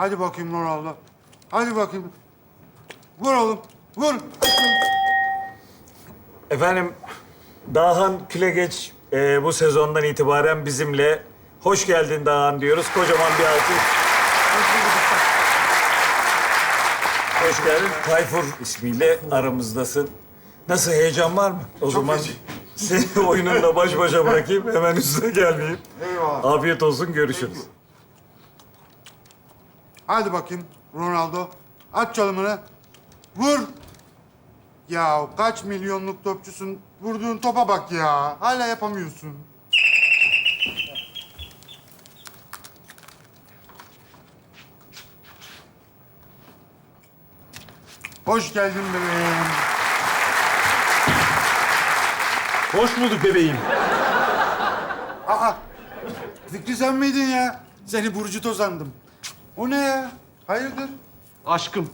Hadi bakayım Ronaldo. Hadi bakayım. Vur oğlum. Vur. Efendim, Dahan Külegeç e, bu sezondan itibaren bizimle. Hoş geldin Dahan diyoruz. Kocaman bir alkış. Hoş geldin. Tayfur ismiyle aramızdasın. Nasıl heyecan var mı? O zaman seni oyununda baş başa bırakayım. Hemen üstüne gelmeyeyim. Eyvallah. Afiyet olsun, görüşürüz. Hadi bakayım Ronaldo. At çalımını. Vur. Ya kaç milyonluk topçusun. Vurduğun topa bak ya. Hala yapamıyorsun. Hoş geldin bebeğim. Hoş bulduk bebeğim. Aa, Fikri sen miydin ya? Seni Burcu Tozandım. O ne ya? Hayırdır? Aşkım.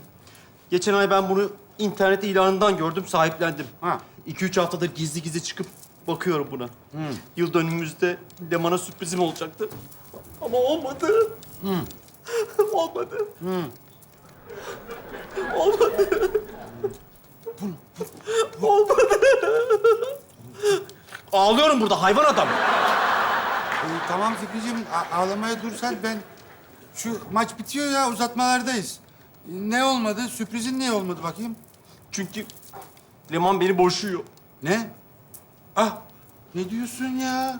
Geçen ay ben bunu internet ilanından gördüm, sahiplendim. Ha. İki üç haftadır gizli gizli çıkıp bakıyorum buna. Yıl dönümümüzde Leman'a sürprizim olacaktı. Ama olmadı. olmadı. Olmadı. olmadı. Ağlıyorum burada hayvan adam. Ee, tamam Fikriciğim, ağlamaya dur sen. Ben şu maç bitiyor ya, uzatmalardayız. Ne olmadı? Sürprizin ne olmadı bakayım? Çünkü Leman beni boşuyor. Ne? Ah, ne diyorsun ya?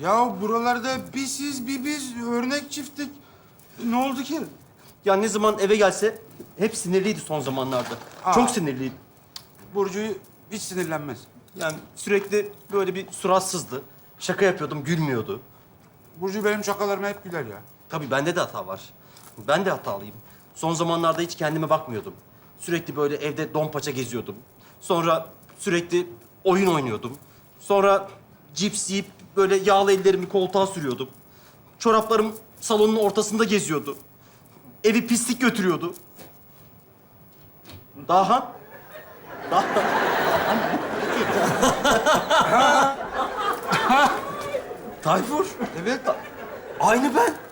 Ya buralarda bir siz bir biz örnek çiftlik. Ne oldu ki? Ya ne zaman eve gelse hep sinirliydi son zamanlarda. Aa. Çok sinirliydi. Burcu hiç sinirlenmez. Yani sürekli böyle bir suratsızdı. Şaka yapıyordum, gülmüyordu. Burcu benim şakalarıma hep güler ya. Tabii bende de hata var. Ben de hatalıyım. Son zamanlarda hiç kendime bakmıyordum. Sürekli böyle evde don paça geziyordum. Sonra sürekli oyun oynuyordum. Sonra cips yiyip böyle yağlı ellerimi koltuğa sürüyordum. Çoraplarım salonun ortasında geziyordu. Evi pislik götürüyordu. Daha? Daha? Tayfur. Evet. Aynı ben.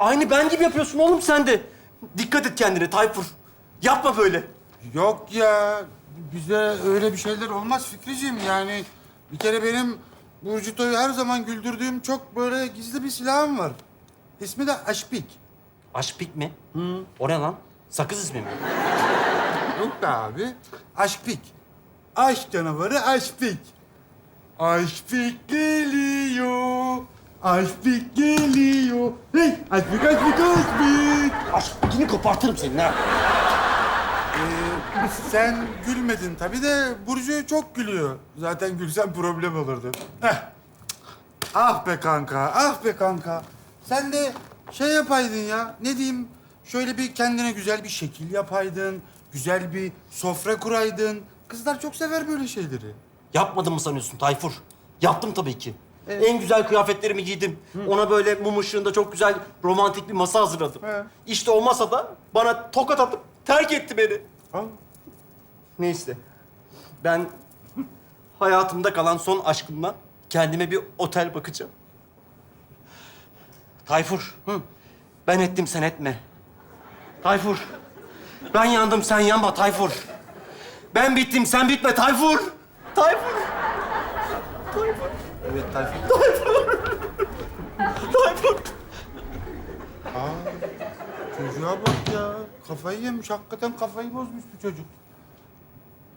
Aynı ben gibi yapıyorsun oğlum sen de. Dikkat et kendine Tayfur. Yapma böyle. Yok ya, bize öyle bir şeyler olmaz Fikriciğim. Yani bir kere benim Burcu Toy'u her zaman güldürdüğüm çok böyle gizli bir silahım var. İsmi de Aşpik. Aşpik mi? Hı. O ne lan? Sakız ismi mi? Yok be abi. Aşpik. Aşk canavarı Aşpik. Aşpik geliyor. Aşpik geliyor. Hey, Aşpik, Aşpik, Aşpik. Aşpikini kopartırım senin ha. Ee, sen gülmedin tabii de Burcu çok gülüyor. Zaten gülsen problem olurdu. Heh. Ah be kanka, ah be kanka. Sen de şey yapaydın ya, ne diyeyim? Şöyle bir kendine güzel bir şekil yapaydın. Güzel bir sofra kuraydın. Kızlar çok sever böyle şeyleri. Yapmadım mı sanıyorsun Tayfur? Yaptım tabii ki. En güzel kıyafetlerimi giydim. Ona böyle mum ışığında çok güzel romantik bir masa hazırladım. He. İşte o masada bana tokat atıp terk etti beni. Al. Neyse. Ben hayatımda kalan son aşkımla kendime bir otel bakacağım. Tayfur. Ben ettim sen etme. Tayfur. Ben yandım sen yanma Tayfur. Ben bittim sen bitme Tayfur. Tayfur. Tayfur. Evet Tayfun. Tayfur. Çocuğa bak ya. Kafayı yemiş. Hakikaten kafayı bozmuş bu çocuk.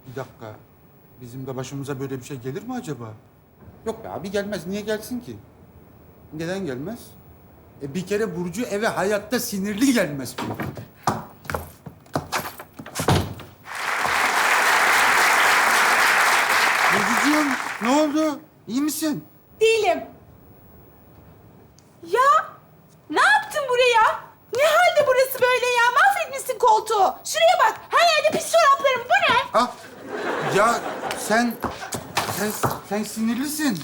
Bir dakika. Bizim de başımıza böyle bir şey gelir mi acaba? Yok be abi gelmez. Niye gelsin ki? Neden gelmez? E bir kere Burcu eve hayatta sinirli gelmez. Burcucuğum ne oldu? İyi misin? Değilim. Ya ne yaptın buraya? Ne halde burası böyle ya? Mahvetmişsin koltuğu. Şuraya bak. Her yerde pis çoraplarım. Bu ne? Ah, ya sen, sen, sen sinirlisin.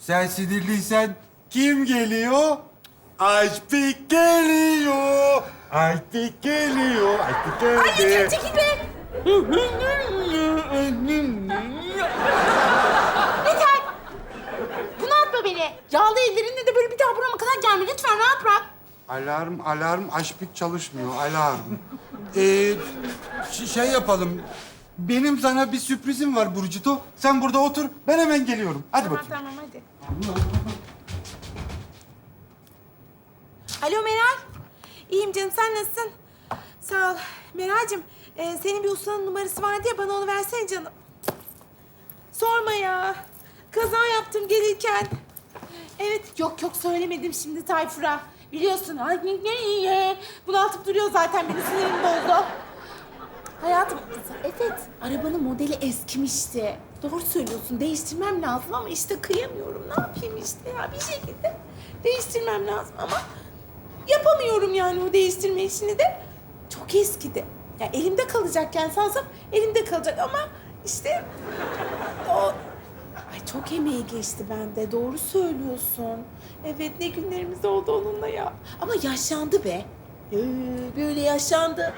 Sen sinirliysen kim geliyor? Aşpik geliyor. Aşpik geliyor. Aşpik. Ay yeter çekil be. Yeter. Bunaltma beni. Yağlı ellerinle de böyle bir daha burama kadar gelme. Lütfen rahat bırak. Alarm, alarm, aşpik çalışmıyor. Alarm. Ee, şey yapalım. Benim sana bir sürprizim var Burcito. Sen burada otur, ben hemen geliyorum. Hadi Tamam bakayım. tamam hadi. Alo Meral. İyiyim canım sen nasılsın? Sağ ol. Meral'cim e, senin bir ustanın numarası vardı ya bana onu versene canım. Sorma ya. Kaza yaptım gelirken. Evet yok yok söylemedim şimdi Tayfur'a. Biliyorsun ay ne ne. Bunaltıp duruyor zaten beni sinirim bozdu. Hayatım, evet. Arabanın modeli eskimişti. Doğru söylüyorsun, değiştirmem lazım ama işte kıyamıyorum. Ne yapayım işte ya bir şekilde değiştirmem lazım ama yapamıyorum yani o değiştirme işini de. Çok eskidi. Ya elimde kalacakken sansam elimde kalacak ama işte o... Çok emeği geçti bende. Doğru söylüyorsun. Evet ne günlerimiz oldu onunla ya. Ama yaşlandı be. Ee, böyle yaşlandı.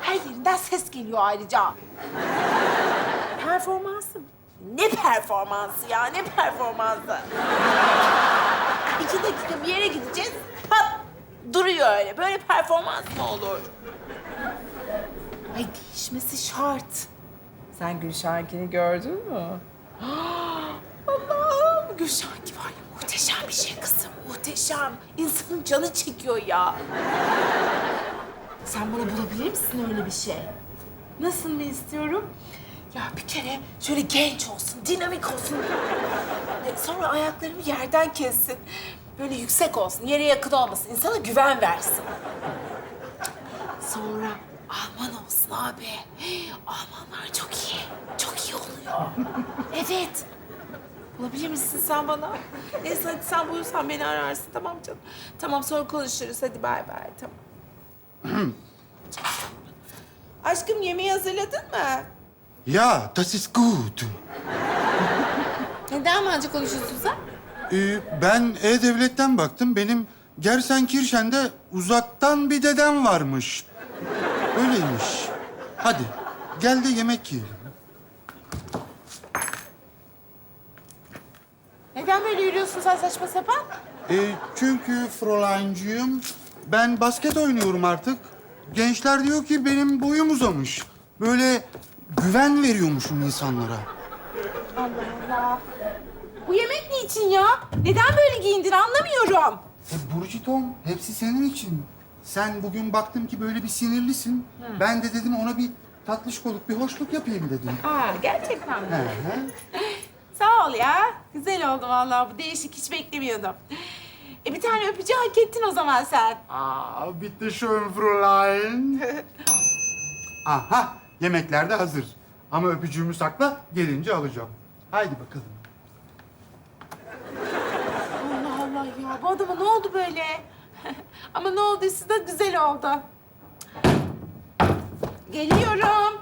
Her yerinden ses geliyor ayrıca. Performansım. Ne performansı ya, ne performansı? İki dakika bir yere gideceğiz, pat duruyor öyle. Böyle performans mı olur? Ay değişmesi şart. Sen Gülşen'kini gördün mü? Allah'ım Gülşen'ki var ya muhteşem bir şey kızım, muhteşem. İnsanın canı çekiyor ya. Sen bana bulabilir misin öyle bir şey? Nasıl ne istiyorum? Ya bir kere şöyle genç olsun, dinamik olsun. E, Sonra ayaklarımı yerden kessin. Böyle yüksek olsun, yere yakın olmasın. insana güven versin. Sonra Alman olsun abi. Almanlar çok iyi. Çok iyi oluyor. Evet. Bulabilir misin sen bana? Neyse hadi sen bulursan beni ararsın tamam canım. Tamam sonra konuşuruz hadi bay bay tamam. Aşkım yemeği hazırladın mı? Ya, das ist gut. Neden Almanca konuşuyorsun sen? Ee, ben E-Devlet'ten baktım. Benim Gersenkirchen'de uzaktan bir dedem varmış. Öyleymiş. Hadi, gel de yemek yiyelim. Neden böyle yürüyorsun sen saçma sapan? Ee, çünkü Fräulein'cığım, ben basket oynuyorum artık. Gençler diyor ki benim boyum uzamış. Böyle güven veriyormuşum insanlara. Allah Allah. Bu yemek niçin ya? Neden böyle giyindin anlamıyorum. E Burcitom, hepsi senin için. Sen bugün baktım ki böyle bir sinirlisin. Ben de dedim ona bir tatlışkoluk, bir hoşluk yapayım dedim. Aa gerçekten mi? He he. Sağ ol ya. Güzel oldu vallahi. Bu değişik hiç beklemiyordum. E bir tane öpücü hak ettin o zaman sen. Aa, bitte schön Fräulein. Aha, yemekler de hazır. Ama öpücüğümü sakla, gelince alacağım. Haydi bakalım. Allah Allah ya. Bu adama ne oldu böyle? Ama ne olduysa da güzel oldu. Geliyorum.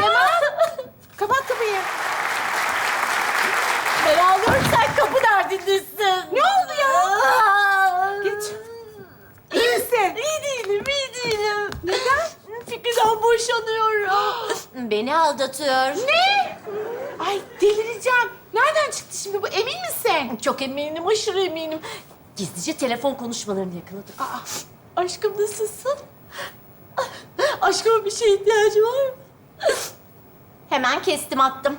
Leman. Kapat kapıyı. Ağlıyorum sen kapı derdindesin. Ne oldu ya? Geç. İyi misin? İyi değilim, iyi değilim. Neden? Fikri'den boşanıyorum. Beni aldatıyor. Ne? Ay delireceğim. Nereden çıktı şimdi bu? Emin misin? Çok eminim, aşırı eminim. Gizlice telefon konuşmalarını yakaladım. Aa, Aşkım nasılsın? Aşkıma bir şeye ihtiyacı var mı? Hemen kestim attım.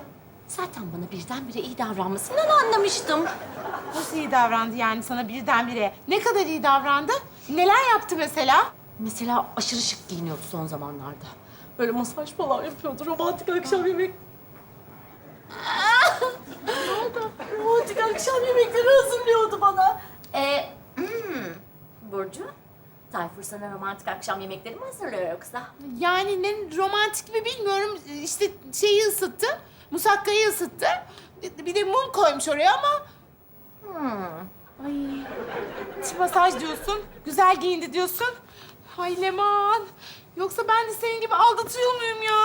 Zaten bana birdenbire iyi davranmasından anlamıştım. nasıl iyi davrandı yani sana birdenbire? Ne kadar iyi davrandı? Neler yaptı mesela? Mesela aşırı şık giyiniyordu son zamanlarda. Böyle masaj falan yapıyordu. Romantik akşam yemek... oldu? Romantik akşam yemekleri hazırlıyordu bana. Ee, hmm. Burcu, Tayfur sana romantik akşam yemekleri mi hazırlıyor yoksa? Yani ne romantik mi bilmiyorum. İşte şeyi ısıttı, musakkayı ısıttı. Bir de mum koymuş oraya ama... Ay, iç masaj diyorsun, güzel giyindi diyorsun. Ay Leman, yoksa ben de senin gibi aldatıyor muyum ya?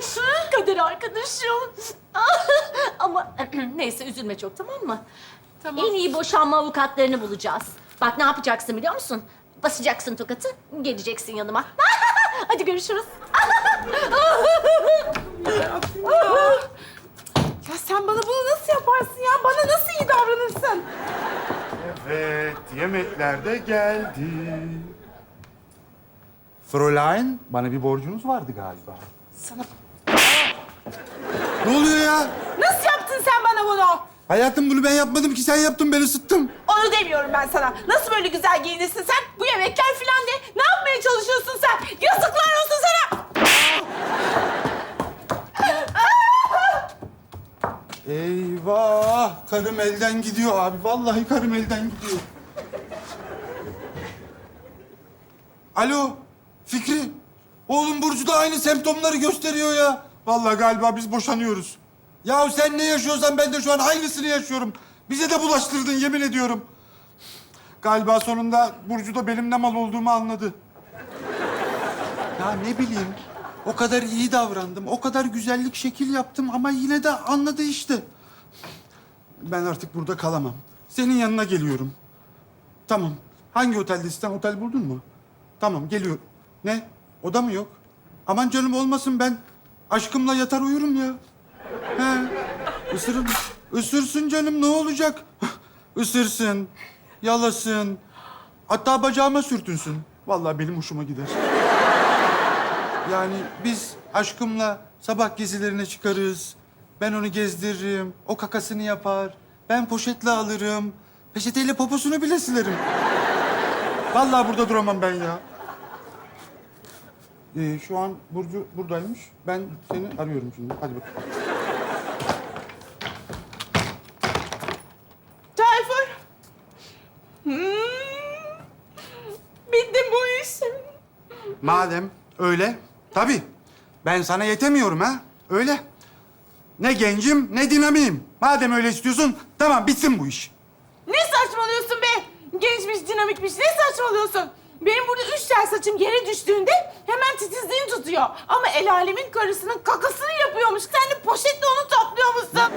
Kader arkadaşım. Ama neyse üzülme çok tamam mı? Tamam. En iyi boşanma avukatlarını bulacağız. Bak ne yapacaksın biliyor musun? Basacaksın tokatı, geleceksin yanıma. Hadi görüşürüz. Ya sen bana bunu nasıl yaparsın ya? Bana nasıl iyi davranırsın? Evet, yemekler de geldi. Fräulein, bana bir borcunuz vardı galiba. Sana... Ne oluyor ya? Nasıl yaptın sen bana bunu? Hayatım bunu ben yapmadım ki sen yaptın, ben ısıttım. Onu demiyorum ben sana. Nasıl böyle güzel giyinirsin sen? Bu yemekler falan de. Ne yapmaya çalışıyorsun sen? Yazıklar olsun sana. Eyvah! Karım elden gidiyor abi. Vallahi karım elden gidiyor. Alo, Fikri. Oğlum Burcu da aynı semptomları gösteriyor ya. Vallahi galiba biz boşanıyoruz. Ya sen ne yaşıyorsan ben de şu an aynısını yaşıyorum. Bize de bulaştırdın yemin ediyorum. Galiba sonunda Burcu da benim ne mal olduğumu anladı. Ya ne bileyim. O kadar iyi davrandım. O kadar güzellik şekil yaptım ama yine de anladı işte. Ben artık burada kalamam. Senin yanına geliyorum. Tamam. Hangi otelde sen otel buldun mu? Tamam geliyor. Ne? Oda mı yok? Aman canım olmasın ben aşkımla yatar uyurum ya. He. Isırın. Isırsın canım ne olacak? Isırsın. Yalasın. Hatta bacağıma sürtünsün. Vallahi benim hoşuma gider. Yani biz aşkımla sabah gezilerine çıkarız. Ben onu gezdiririm. O kakasını yapar. Ben poşetle alırım. Peçeteyle poposunu bile silerim. Vallahi burada duramam ben ya. Ee, şu an Burcu buradaymış. Ben seni arıyorum şimdi. Hadi bakalım. Tayfur. Hmm. Bitti bu iş. Madem öyle, tabii. Ben sana yetemiyorum ha. Öyle. Ne gencim, ne dinamiyim. Madem öyle istiyorsun, tamam bitsin bu iş. Ne saçmalıyorsun be? Gençmiş, dinamikmiş. Ne saçmalıyorsun? Benim burada üç tel saçım yere düştüğünde hemen titizliğin tutuyor. Ama el alemin karısının kakasını yapıyormuş. Sen de poşetle onu topluyormuşsun.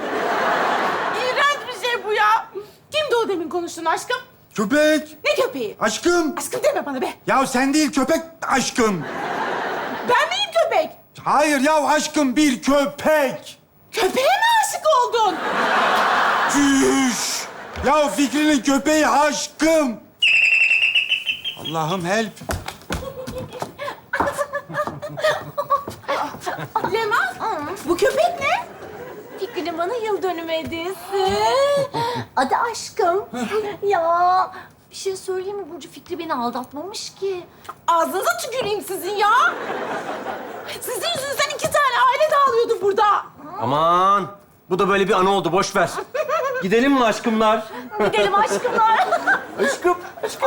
İğrenç bir şey bu ya. Kimdi o demin konuştuğun aşkım? Köpek, Ne köpeği? aşkım. Aşkım deme bana be. Ya sen değil köpek aşkım. Ben miyim köpek? Hayır ya aşkım bir köpek. Köpeğe mi aşık oldun? Çüş. Ya Fikri'nin köpeği aşkım. Allah'ım help. Leman, bu köpek ne? Fikri'nin bana yıl dönümü hediyesi. Adı aşkım. ya bir şey söyleyeyim mi Burcu? Fikri beni aldatmamış ki. Ağzınıza tüküreyim sizin ya. Sizin yüzünüzden iki tane aile dağılıyordu burada. Aman. Bu da böyle bir anı oldu. Boş ver. Gidelim mi aşkımlar? Gidelim aşkımlar. Aşkım.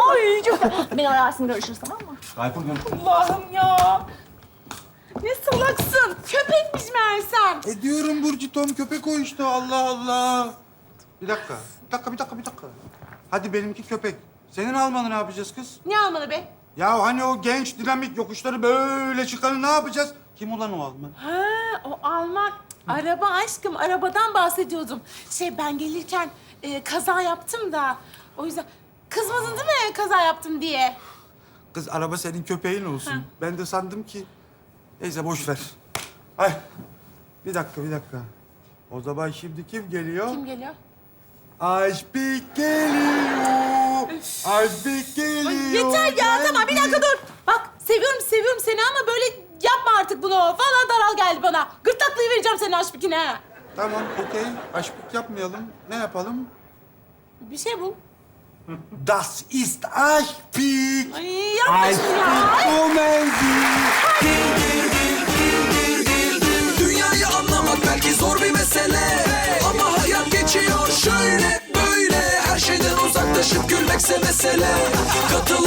Ay çok... Beni ararsın görüşürüz tamam mı? Tayfur gel. Allah'ım ya. Ne salaksın. Köpekmiş meğersem. E diyorum Burcu Tom köpek o işte Allah Allah. Bir dakika, bir dakika, bir dakika, bir dakika. Hadi benimki köpek. Senin almanı ne yapacağız kız? Ne almalı be? Ya hani o genç dinamik yokuşları böyle çıkanı ne yapacağız? Kim ulan o Alman? Ha, o Alman. Araba aşkım, arabadan bahsediyordum. Şey ben gelirken e, kaza yaptım da. O yüzden kızmadın değil mi kaza yaptım diye? Kız araba senin köpeğin olsun. Ben de sandım ki... Neyse boş ver. Ay bir dakika bir dakika. O zaman şimdi kim geliyor? Kim geliyor? Aşbik geliyor. Aşbik geliyor. Ay, yeter ya tamam bir dakika dur. Bak seviyorum seviyorum seni ama böyle yapma artık bunu. Vallahi daral geldi bana. Gırtlaklayı vereceğim senin aşbikine. ha. Tamam okey. Aşbik yapmayalım. Ne yapalım? Bir şey bul. Das ist Aşbik. Ay şunu ya. Aşbik kommen Sie. Dünyayı anlamak belki zor bir mesele Ama hayat geçiyor şöyle böyle Her şeyden uzaklaşıp gülmekse mesele Katıl